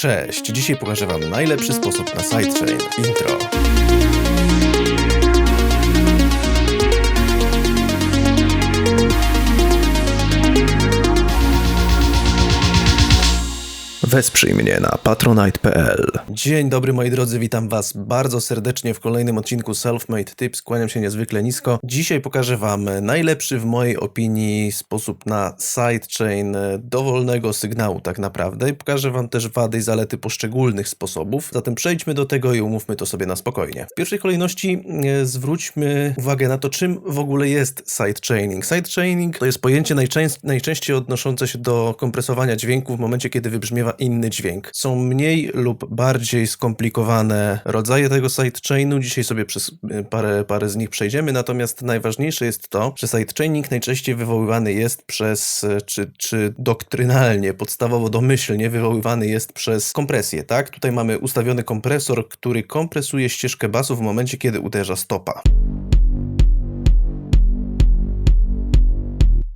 Cześć, dzisiaj pokażę Wam najlepszy sposób na sidechain. Intro. Wesprzyj mnie na patronite.pl. Dzień dobry moi drodzy, witam Was bardzo serdecznie w kolejnym odcinku Selfmade Tips. Kłaniam się niezwykle nisko. Dzisiaj pokażę Wam najlepszy w mojej opinii sposób na sidechain dowolnego sygnału tak naprawdę pokażę Wam też wady i zalety poszczególnych sposobów. Zatem przejdźmy do tego i umówmy to sobie na spokojnie. W pierwszej kolejności e, zwróćmy uwagę na to, czym w ogóle jest sidechaining. Sidechaining to jest pojęcie najczęściej odnoszące się do kompresowania dźwięku w momencie, kiedy wybrzmiewa inny dźwięk. Są mniej lub bardziej skomplikowane rodzaje tego sidechainu. Dzisiaj sobie przez y, parę, parę z nich przejdziemy, natomiast najważniejsze jest to, że sidechaining najczęściej wywoływany jest przez, czy, czy doktrynalnie, podstawowo domyślnie wywoływany jest przez kompresję, tak? Tutaj mamy ustawiony kompresor, który kompresuje ścieżkę basu w momencie, kiedy uderza stopa.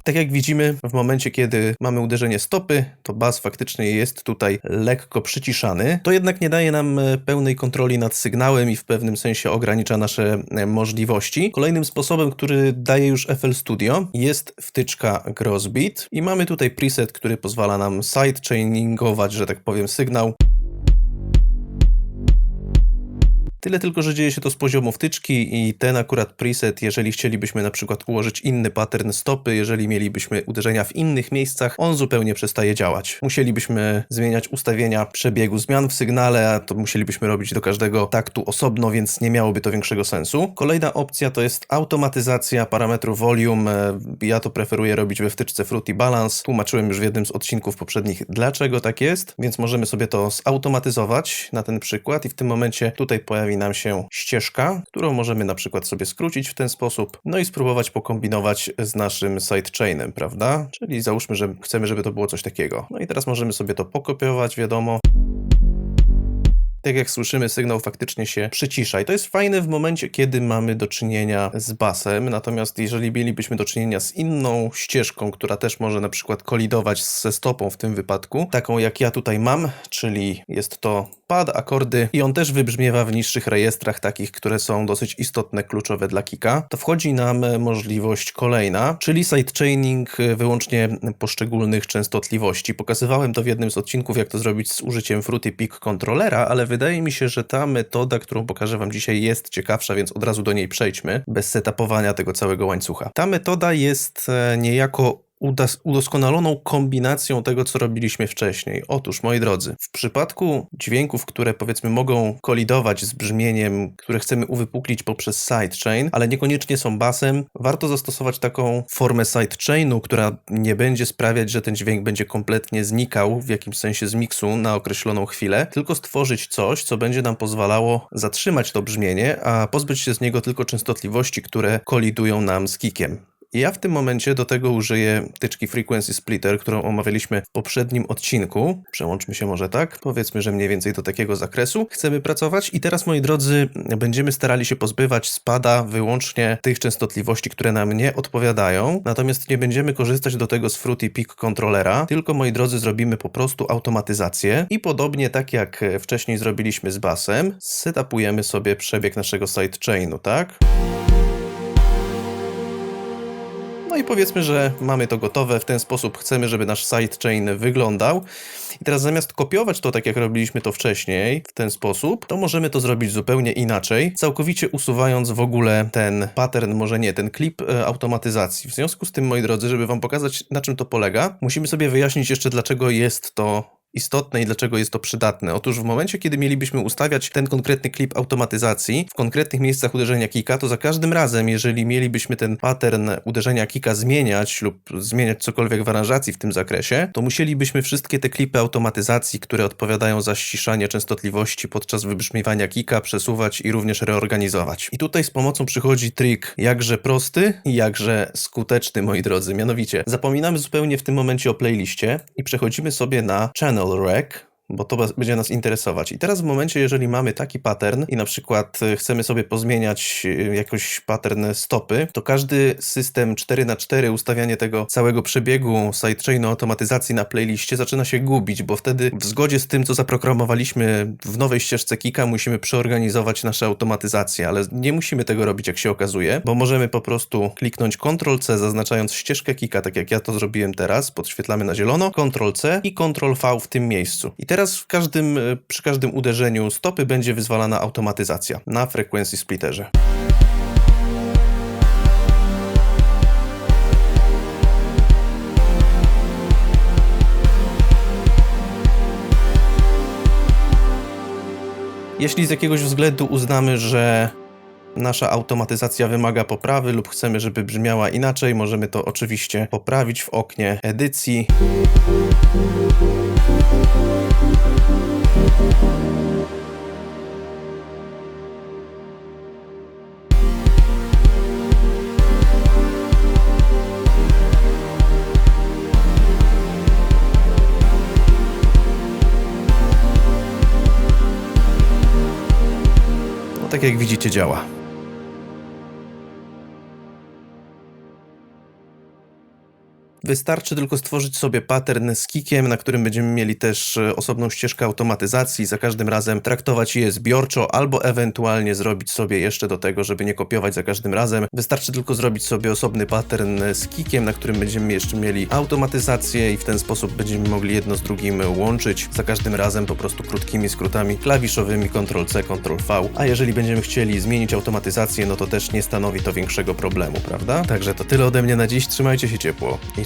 Tak jak widzimy, w momencie, kiedy mamy uderzenie stopy, to bas faktycznie jest tutaj lekko przyciszany. To jednak nie daje nam e, pełnej kontroli nad sygnałem i w pewnym sensie ogranicza nasze e, możliwości. Kolejnym sposobem, który daje już FL Studio jest wtyczka Grossbeat i mamy tutaj preset, który pozwala nam sidechainingować, że tak powiem, sygnał. Tyle tylko, że dzieje się to z poziomu wtyczki i ten akurat preset, jeżeli chcielibyśmy na przykład ułożyć inny pattern stopy, jeżeli mielibyśmy uderzenia w innych miejscach, on zupełnie przestaje działać. Musielibyśmy zmieniać ustawienia przebiegu zmian w sygnale, a to musielibyśmy robić do każdego taktu osobno, więc nie miałoby to większego sensu. Kolejna opcja to jest automatyzacja parametru volume. Ja to preferuję robić we wtyczce Fruity Balance. Tłumaczyłem już w jednym z odcinków poprzednich, dlaczego tak jest, więc możemy sobie to zautomatyzować na ten przykład i w tym momencie tutaj pojawi nam się ścieżka, którą możemy na przykład sobie skrócić w ten sposób, no i spróbować pokombinować z naszym sidechainem, prawda? Czyli załóżmy, że chcemy, żeby to było coś takiego. No i teraz możemy sobie to pokopiować, wiadomo tak jak słyszymy, sygnał faktycznie się przycisza. I to jest fajne w momencie, kiedy mamy do czynienia z basem. Natomiast jeżeli mielibyśmy do czynienia z inną ścieżką, która też może na przykład kolidować ze stopą w tym wypadku, taką jak ja tutaj mam, czyli jest to pad, akordy i on też wybrzmiewa w niższych rejestrach, takich, które są dosyć istotne, kluczowe dla kika, to wchodzi nam możliwość kolejna, czyli sidechaining wyłącznie poszczególnych częstotliwości. Pokazywałem to w jednym z odcinków, jak to zrobić z użyciem Fruity Peak kontrolera, ale wydaje mi się, że ta metoda, którą pokażę Wam dzisiaj jest ciekawsza, więc od razu do niej przejdźmy, bez setupowania tego całego łańcucha. Ta metoda jest e, niejako udoskonaloną kombinacją tego, co robiliśmy wcześniej. Otóż, moi drodzy, w przypadku dźwięków, które powiedzmy mogą kolidować z brzmieniem, które chcemy uwypuklić poprzez sidechain, ale niekoniecznie są basem, warto zastosować taką formę sidechainu, która nie będzie sprawiać, że ten dźwięk będzie kompletnie znikał w jakimś sensie z miksu na określoną chwilę, tylko stworzyć coś, co będzie nam pozwalało zatrzymać to brzmienie, a pozbyć się z niego tylko częstotliwości, które kolidują nam z kikiem. Ja w tym momencie do tego użyję tyczki Frequency Splitter, którą omawialiśmy w poprzednim odcinku. Przełączmy się może tak. Powiedzmy, że mniej więcej do takiego zakresu chcemy pracować. I teraz, moi drodzy, będziemy starali się pozbywać spada wyłącznie tych częstotliwości, które nam nie odpowiadają. Natomiast nie będziemy korzystać do tego z Fruity Peak Controllera, tylko, moi drodzy, zrobimy po prostu automatyzację. I podobnie tak jak wcześniej zrobiliśmy z basem, setupujemy sobie przebieg naszego sidechainu, tak? No i powiedzmy, że mamy to gotowe, w ten sposób chcemy, żeby nasz sidechain wyglądał. I teraz zamiast kopiować to tak jak robiliśmy to wcześniej, w ten sposób, to możemy to zrobić zupełnie inaczej, całkowicie usuwając w ogóle ten pattern, może nie, ten klip e, automatyzacji. W związku z tym, moi drodzy, żeby wam pokazać na czym to polega, musimy sobie wyjaśnić jeszcze dlaczego jest to istotne i dlaczego jest to przydatne. Otóż w momencie, kiedy mielibyśmy ustawiać ten konkretny klip automatyzacji w konkretnych miejscach uderzenia kika, to za każdym razem, jeżeli mielibyśmy ten pattern uderzenia kika zmieniać lub zmieniać cokolwiek w aranżacji w tym zakresie, to musielibyśmy wszystkie te klipy automatyzacji, które odpowiadają za ściszanie częstotliwości podczas wybrzmiewania kika, przesuwać i również reorganizować. I tutaj z pomocą przychodzi trik jakże prosty i jakże skuteczny, moi drodzy. Mianowicie, zapominamy zupełnie w tym momencie o playliście i przechodzimy sobie na channel Channel Rec, bo to będzie nas interesować. I teraz w momencie, jeżeli mamy taki pattern i na przykład y, chcemy sobie pozmieniać y, jakoś pattern stopy, to każdy system 4x4, ustawianie tego całego przebiegu sidechainu automatyzacji na playliście zaczyna się gubić, bo wtedy w zgodzie z tym, co zaprogramowaliśmy w nowej ścieżce Kika, musimy przeorganizować nasze automatyzacje, ale nie musimy tego robić, jak się okazuje, bo możemy po prostu kliknąć Ctrl-C, zaznaczając ścieżkę Kika, tak jak ja to zrobiłem teraz, podświetlamy na zielono, Ctrl-C i Ctrl-V w tym miejscu. I teraz w każdym, y, przy każdym uderzeniu stopy będzie wyzwalana automatyzacja na frequency splitterze. Jeśli z jakiegoś względu uznamy, że nasza automatyzacja wymaga poprawy lub chcemy, żeby brzmiała inaczej, możemy to oczywiście poprawić w oknie edycji. Tak jak widzicie, działa. Wystarczy tylko stworzyć sobie pattern z kikiem, na którym będziemy mieli też e, osobną ścieżkę automatyzacji, za każdym razem traktować je zbiorczo, albo ewentualnie zrobić sobie jeszcze do tego, żeby nie kopiować za każdym razem. Wystarczy tylko zrobić sobie osobny pattern z kikiem, na którym będziemy jeszcze mieli automatyzację i w ten sposób będziemy mogli jedno z drugim łączyć, za każdym razem po prostu krótkimi skrótami klawiszowymi Ctrl-C, Ctrl-V, a jeżeli będziemy chcieli zmienić automatyzację, no to też nie stanowi to większego problemu, prawda? Także to tyle ode mnie na dziś, trzymajcie się ciepło